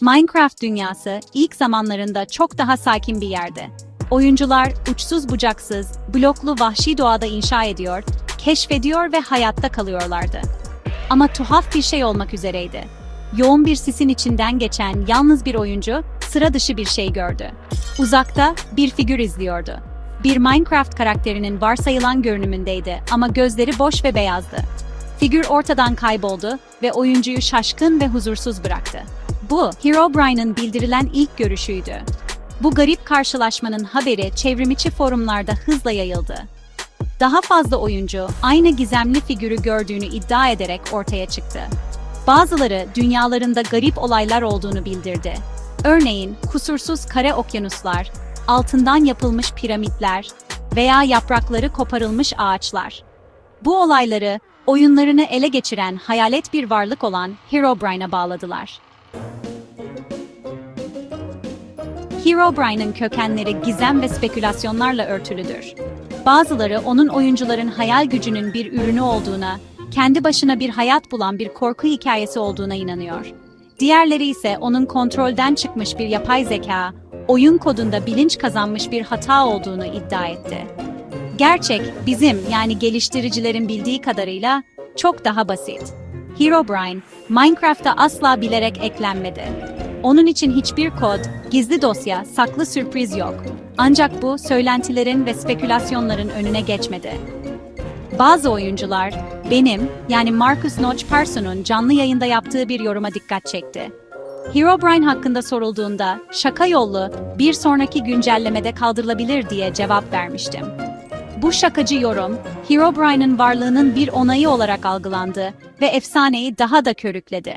Minecraft dünyası ilk zamanlarında çok daha sakin bir yerdi. Oyuncular uçsuz bucaksız, bloklu vahşi doğada inşa ediyor, keşfediyor ve hayatta kalıyorlardı. Ama tuhaf bir şey olmak üzereydi. Yoğun bir sisin içinden geçen yalnız bir oyuncu sıra dışı bir şey gördü. Uzakta bir figür izliyordu. Bir Minecraft karakterinin varsayılan görünümündeydi ama gözleri boş ve beyazdı. Figür ortadan kayboldu ve oyuncuyu şaşkın ve huzursuz bıraktı. Bu, Herobrine'ın bildirilen ilk görüşüydü. Bu garip karşılaşmanın haberi çevrimiçi forumlarda hızla yayıldı. Daha fazla oyuncu aynı gizemli figürü gördüğünü iddia ederek ortaya çıktı. Bazıları dünyalarında garip olaylar olduğunu bildirdi. Örneğin kusursuz kare okyanuslar, altından yapılmış piramitler veya yaprakları koparılmış ağaçlar. Bu olayları oyunlarını ele geçiren hayalet bir varlık olan Herobrine'a bağladılar. Herobrine'ın kökenleri gizem ve spekülasyonlarla örtülüdür. Bazıları onun oyuncuların hayal gücünün bir ürünü olduğuna, kendi başına bir hayat bulan bir korku hikayesi olduğuna inanıyor. Diğerleri ise onun kontrolden çıkmış bir yapay zeka, oyun kodunda bilinç kazanmış bir hata olduğunu iddia etti. Gerçek, bizim yani geliştiricilerin bildiği kadarıyla çok daha basit. Herobrine, Minecraft'a asla bilerek eklenmedi. Onun için hiçbir kod, gizli dosya, saklı sürpriz yok. Ancak bu söylentilerin ve spekülasyonların önüne geçmedi. Bazı oyuncular, benim yani Marcus Notch Person'un canlı yayında yaptığı bir yoruma dikkat çekti. Herobrine hakkında sorulduğunda şaka yollu bir sonraki güncellemede kaldırılabilir diye cevap vermiştim. Bu şakacı yorum, Herobrine'ın varlığının bir onayı olarak algılandı ve efsaneyi daha da körükledi.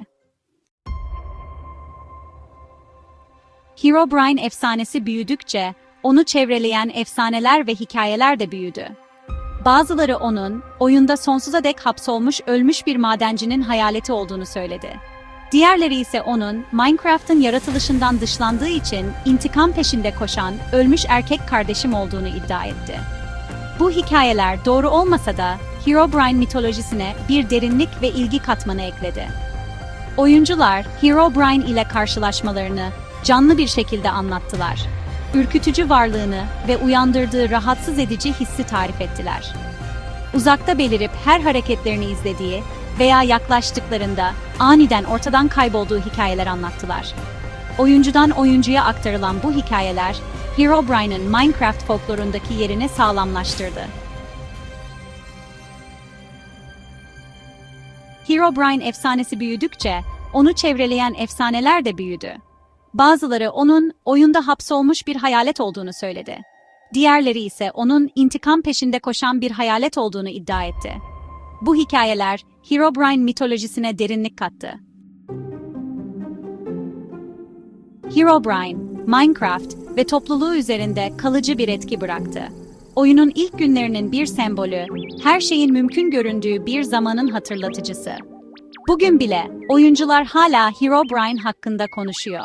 Herobrine efsanesi büyüdükçe, onu çevreleyen efsaneler ve hikayeler de büyüdü. Bazıları onun, oyunda sonsuza dek hapsolmuş ölmüş bir madencinin hayaleti olduğunu söyledi. Diğerleri ise onun, Minecraft'ın yaratılışından dışlandığı için intikam peşinde koşan, ölmüş erkek kardeşim olduğunu iddia etti. Bu hikayeler doğru olmasa da Herobrine mitolojisine bir derinlik ve ilgi katmanı ekledi. Oyuncular Herobrine ile karşılaşmalarını canlı bir şekilde anlattılar. Ürkütücü varlığını ve uyandırdığı rahatsız edici hissi tarif ettiler. Uzakta belirip her hareketlerini izlediği veya yaklaştıklarında aniden ortadan kaybolduğu hikayeler anlattılar. Oyuncudan oyuncuya aktarılan bu hikayeler, Herobrine'ın Minecraft folklorundaki yerini sağlamlaştırdı. Herobrine efsanesi büyüdükçe, onu çevreleyen efsaneler de büyüdü. Bazıları onun oyunda hapsolmuş bir hayalet olduğunu söyledi. Diğerleri ise onun intikam peşinde koşan bir hayalet olduğunu iddia etti. Bu hikayeler Herobrine mitolojisine derinlik kattı. Herobrine, Minecraft ve topluluğu üzerinde kalıcı bir etki bıraktı. Oyunun ilk günlerinin bir sembolü, her şeyin mümkün göründüğü bir zamanın hatırlatıcısı. Bugün bile oyuncular hala Herobrine hakkında konuşuyor.